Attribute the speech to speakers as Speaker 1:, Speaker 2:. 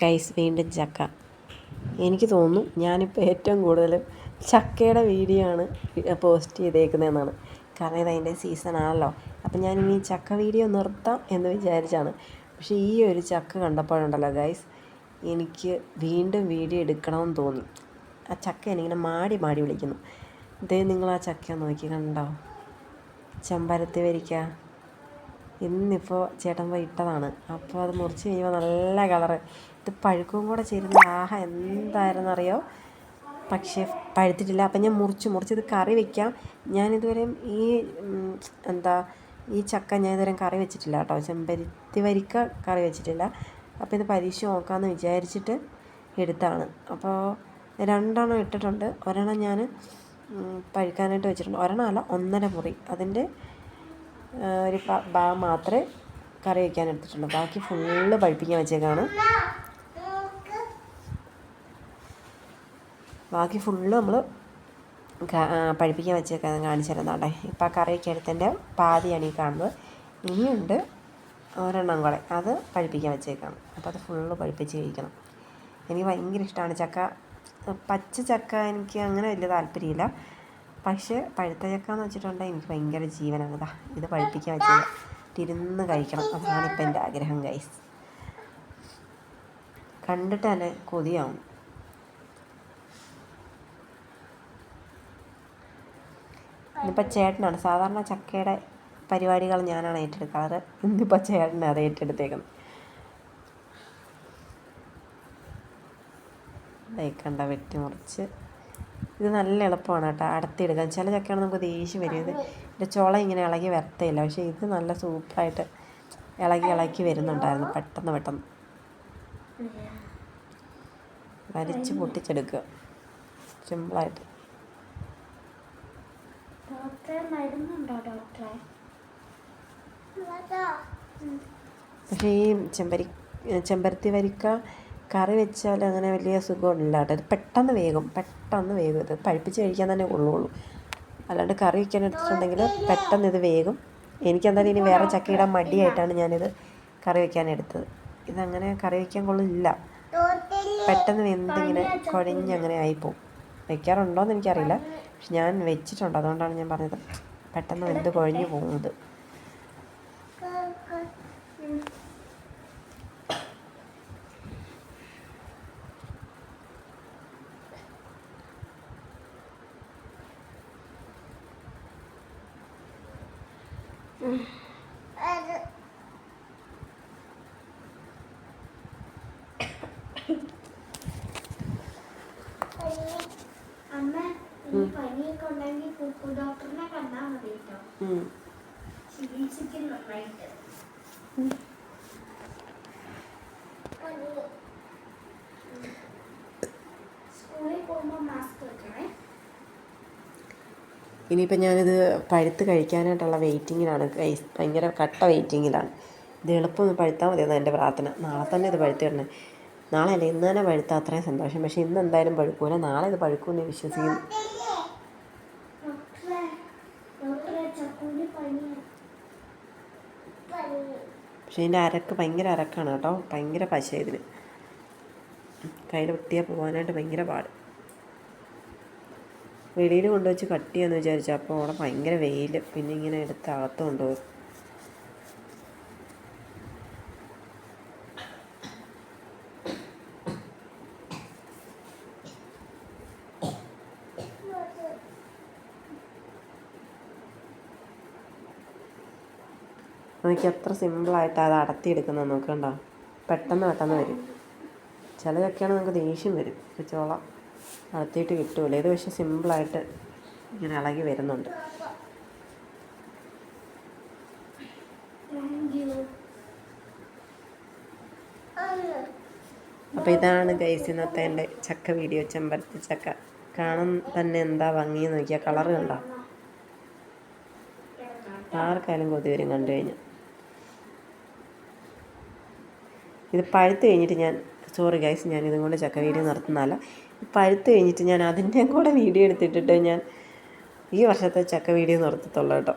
Speaker 1: Guys വീണ്ടും ചക്ക. എനിക്ക് തോന്നുന്നു ഞാനിപ്പോൾ ഏറ്റവും കൂടുതൽ ചക്കയുടെ വീഡിയോ ആണ് പോസ്റ്റ് ചെയ്തേക്കുന്നതെന്നാണ്. കാരണം ഇത് അതിന്റെ സീസൺ ആണല്ലോ. അപ്പം ഞാൻ ഇനി ചക്ക വീഡിയോ നിർത്താം എന്ന് വിചാരിച്ചാണ്. പക്ഷേ ഈ ഒരു ചക്ക കണ്ടപ്പോഴുണ്ടല്ലോ ഗൈസ് എനിക്ക് വീണ്ടും വീഡിയോ എടുക്കണമെന്ന് തോന്നി. ആ ചക്ക എനിക്കിങ്ങനെ മാടി മാടി വിളിക്കുന്നു. ഇതേ നിങ്ങൾ ആ ചക്ക നോക്കി കണ്ടോ? ചെമ്പരത്തി വരിക്ക. ഇന്നിപ്പോൾ ചേട്ടൻ പോയി ഇട്ടതാണ്. അപ്പോൾ അത് മുറിച്ച് കഴിയുമ്പോൾ നല്ല കളറ്. ഇത് പഴുക്കും കൂടെ ചേരുന്ന ആഹ എന്തായിരുന്നറിയോ? പക്ഷേ പഴുത്തിട്ടില്ല. അപ്പം ഞാൻ മുറിച്ച്. മുറിച്ച് ഇത് കറി വെക്കാം. ഞാനിതുവരെയും ഈ എന്താ ഈ ചക്ക ഞാൻ ഇതുവരെയും കറി വെച്ചിട്ടില്ല കേട്ടോ. ചെമ്പരത്തി വരിക്ക കറി വെച്ചിട്ടില്ല. അപ്പോൾ ഇത് പരീക്ഷ നോക്കാമെന്ന് വിചാരിച്ചിട്ട് എടുത്താണ്. അപ്പോൾ രണ്ടെണ്ണം ഇട്ടിട്ടുണ്ട്. ഒരെണ്ണം ഞാൻ പഴുക്കാനായിട്ട് വെച്ചിട്ടുണ്ട്. ഒരെണ്ണം അല്ല ഒന്നര മുറി. അതിന്റെ ഒരു ഭാഗം മാത്രമേ കറി വയ്ക്കാൻ എടുത്തിട്ടുള്ളൂ. ബാക്കി ഫുള്ള് പഴുപ്പിക്കാൻ വെച്ചേക്കാണ്. ബാക്കി ഫുള്ള് നമ്മൾ പഴുപ്പിക്കാൻ വെച്ചേക്കാൻ കാണിച്ചു തരുന്നുണ്ടേ ഇപ്പം ആ കറി വയ്ക്കാൻ എടുത്തതിന്റെ പാതിയാണ് ഈ കാണുന്നത്. ഇനിയുണ്ട് ഒരെണ്ണം കൂടെ. അത് പഴുപ്പിക്കാൻ വെച്ചേക്കാണ്. അപ്പോൾ അത് ഫുള്ള് പഴുപ്പിച്ച് കഴിക്കണം. എനിക്ക് ഭയങ്കര ഇഷ്ടമാണ് ചക്ക പച്ച ചക്ക എനിക്ക് അങ്ങനെ വലിയ താല്പര്യമില്ല. പക്ഷേ പഴുത്ത എന്ന് വെച്ചിട്ടുണ്ടെങ്കിൽ എനിക്ക് ഭയങ്കര ജീവനാണ്. ഇതാ ഇത് പഴുപ്പിക്കാൻ വെച്ചത്. ഇരുന്ന് കഴിക്കണം. അതാണ് ഇപ്പം എന്റെ ആഗ്രഹം ഗൈസ് കണ്ടിട്ട് തന്നെ കൊതിയാവും. ഇന്നിപ്പോൾ ചേട്ടനാണ്. സാധാരണ ചക്കയുടെ പരിപാടികൾ ഞാനാണ് ഏറ്റെടുക്കാറ്. ഇന്നിപ്പോൾ ചേട്ടനാണ് അത് ഏറ്റെടുത്തേക്കുന്നത്. കണ്ട വെട്ടിമുറിച്ച് ഇത് നല്ല എളുപ്പമാണ് കേട്ടോ. അടത്തിയെടുക്കാൻ ചില ചക്കയാണ് നമുക്ക് ദേഷ്യം വരും. ഇത് ഇതിന്റെ ചുള ഇങ്ങനെ ഇളകി വരത്തേയില്ല. പക്ഷേ ഇത് നല്ല സൂപ്പറായിട്ട് ഇളകി ഇളക്കി വരുന്നുണ്ടായിരുന്നു. പെട്ടെന്ന് പെട്ടെന്ന്. വരച്ച് പൊട്ടിച്ചെടുക്കുക. സിമ്പിളായിട്ട്. പക്ഷേ ഈ ചെമ്പരി ചെമ്പരത്തി വരിക്ക കറി വെച്ചാൽ അങ്ങനെ വലിയ സുഖമില്ല കേട്ടോ. ഇത് പെട്ടെന്ന് വേകും പെട്ടെന്ന് വേഗം ഇത് പഴുപ്പിച്ച് കഴിക്കാൻ തന്നെ ഉള്ളൂ അല്ലാണ്ട് കറി വയ്ക്കാൻ എടുത്തിട്ടുണ്ടെങ്കിൽ പെട്ടെന്ന് ഇത് വേകും എനിക്കെന്തായാലും ഇനി വേറെ ചക്കയിടാൻ മടിയായിട്ടാണ് ഞാനിത് കറി വയ്ക്കാൻ എടുത്തത്. ഇതങ്ങനെ കറി വയ്ക്കാൻ കൊള്ളില്ല. പെട്ടെന്ന് വെന്തിങ്ങനെ കുഴഞ്ഞങ്ങനെ ആയിപ്പോവും. വെക്കാറുണ്ടോയെന്ന് എനിക്കറിയില്ല. പക്ഷെ ഞാൻ വെച്ചിട്ടുണ്ട്. അതുകൊണ്ടാണ് ഞാൻ പറഞ്ഞത്. പെട്ടെന്ന് വെന്ത് കുഴഞ്ഞു പോകുന്നത്.
Speaker 2: ഡോക്ടറിനെ കണ്ടാൽ മതി കേട്ടോ. ചികിത്സിക്കും നന്നായിട്ട്
Speaker 1: ഇനിയിപ്പോൾ ഞാനിത് പഴുത്ത് കഴിക്കാനായിട്ടുള്ള വെയിറ്റിങ്ങിലാണ്. ഭയങ്കര കട്ട വെയിറ്റിങ്ങിലാണ്. ഇത് എളുപ്പം പഴുത്താൽ മതി എന്നാണ് എന്റെ പ്രാർത്ഥന. നാളെ തന്നെ ഇത് പഴുത്ത് തരണേ നാളെ അല്ല ഇന്ന് തന്നെ പഴുത്താൽ അത്രയും സന്തോഷം. പക്ഷേ ഇന്ന് എന്തായാലും പഴുക്കൂല നാളെ ഇത് പഴുക്കുമെന്ന് വിശ്വസിക്കുന്നു. പക്ഷേ ഇതിന്റെ അരക്ക് ഭയങ്കര അരക്കാണ് കേട്ടോ. ഭയങ്കര പശ ഇതിന്. കയ്യിൽ ഒട്ടിയാൽ പോകാനായിട്ട് ഭയങ്കര പാട്. വെളിയിൽ കൊണ്ടുവച്ച് കട്ട് ചെയ്യാന്ന് വിചാരിച്ചു. അപ്പോൾ അവിടെ ഭയങ്കര വെയിൽ പിന്നെ ഇങ്ങനെ എടുത്ത് അകത്ത് കൊണ്ടുപോയി എനിക്ക് എത്ര സിമ്പിളായിട്ട് അത് അടത്തിയെടുക്കുന്നത്. നോക്കണ്ട പെട്ടെന്ന് പെട്ടെന്ന് വരും. ചിലതൊക്കെയാണ് നമുക്ക് ദേഷ്യം വരും. ചോള അടത്തിയിട്ട് കിട്ടുമല്ലോ ഇത് പക്ഷേ സിമ്പിളായിട്ട് ഇങ്ങനെ ഇളകി വരുന്നുണ്ട്.
Speaker 2: അപ്പം
Speaker 1: അപ്പോൾ ഇതാണ് ഗൈസ് ഇന്നത്തെ എന്റെ ചക്ക വീഡിയോ ചെമ്പരത്തി ചക്ക. കാണാൻ തന്നെ എന്താ ഭംഗി നോക്കിയാൽ കളറ് കണ്ടോ? ആർക്കായാലും കൊതി വരും കണ്ടു കഴിഞ്ഞാൽ. ഇത് പഴുത്ത് കഴിഞ്ഞിട്ട് ഞാൻ സോറി ഗൈസ് ഞാൻ ഇതും കൊണ്ട് ചക്ക വീഡിയോ നിർത്തുന്നതല്ല. പഴുത്ത് കഴിഞ്ഞിട്ട് ഞാൻ അതിന്റെയും കൂടെ വീഡിയോ എടുത്തിട്ടിട്ട് ഞാൻ ഈ വർഷത്തെ ചക്ക വീഡിയോ നിർത്തത്തുള്ളൂ കേട്ടോ.